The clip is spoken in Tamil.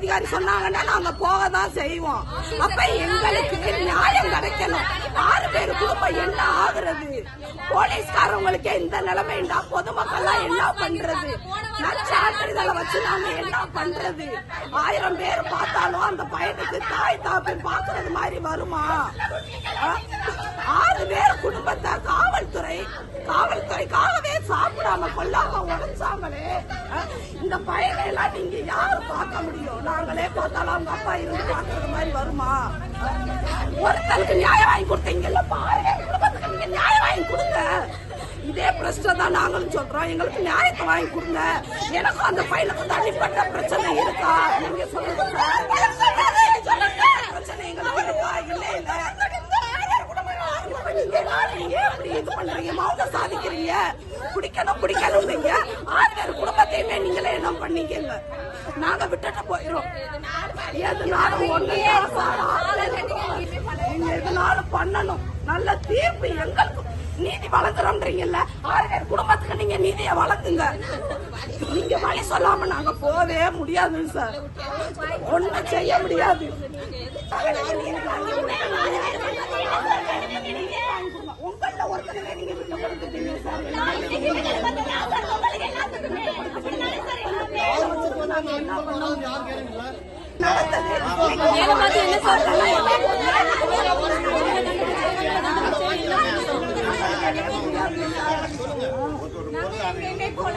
அதிகாரி சொன்னாங்கன்னா நாங்க போக தான் செய்வோம். அப்ப எங்களுக்கு நியாயம் கிடைக்கணும். ஆறு பேர் குடும்பம் என்ன ஆகுறது? போலீஸ்காரவங்களுக்கே இந்த நிலைமைண்டா பொதுமக்கள்லாம் என்ன பண்றது? நச்சாத்திரிகளை வச்சு நாங்க என்ன பண்றது? ஆயிரம் பேர் பார்த்தாலும் அந்த பையனுக்கு தாய் தாப்பை பாக்குறது மாதிரி வருமா? ஆறு பேர் குடும்பத்தை காவல்துறை காவல்துறைக்காகவே சாப்பிடாம கொல்லாம உடைச்சாங்களே. இந்த பயனை எல்லாம் நீங்க யாரு பார்க்க முடியும்? நாங்களே பார்த்தாலும் அவங்க அப்பா இருந்து பார்க்கறது மாதிரி வருமா? ஒருத்தருக்கு நியாயம் வாங்கி கொடுத்தீங்கல்ல பாருங்க குடும்பத்துக்கு நீங்க நியாயம் வாங்கி கொடுங்க. இதே பிரச்சனை தான் நாங்களும் சொல்றோம். எங்களுக்கு நியாயத்தை வாங்கி கொடுங்க. எனக்கும் அந்த பையனுக்கு தனிப்பட்ட பிரச்சனை இருக்கா? நீங்க சொல்லுங்க சார். சொல்லுங்க. பிரச்சனை எங்களுக்கு இருக்கா இல்ல இல்ல இப்ப நீங்க எல்லாரும் ஏன் இப்படி இது பண்றீங்க மௌனம் சாதிக்கிறீங்க. பிடிக்கணும் பிடிக்கணும் ஆறு பேர் குடும்பத்தையுமே நீங்களே என்ன பண்ணீங்க நாங்க விட்டுட்டு போயிரும் எதுனாலும் ஒண்ணு நீங்க எதுனாலும் பண்ணணும். நல்ல தீர்ப்பு எங்களுக்கு. நீதி வழங்குறோம்ன்றீங்கல்ல ஆறு பேர் குடும்பத்துக்கு நீங்க நீதியை வழங்குங்க. நீங்க வழி சொல்லாம நாங்க போவே முடியாது சார். ஒண்ணு செய்ய முடியாது. என்ன சொல்றீங்க போல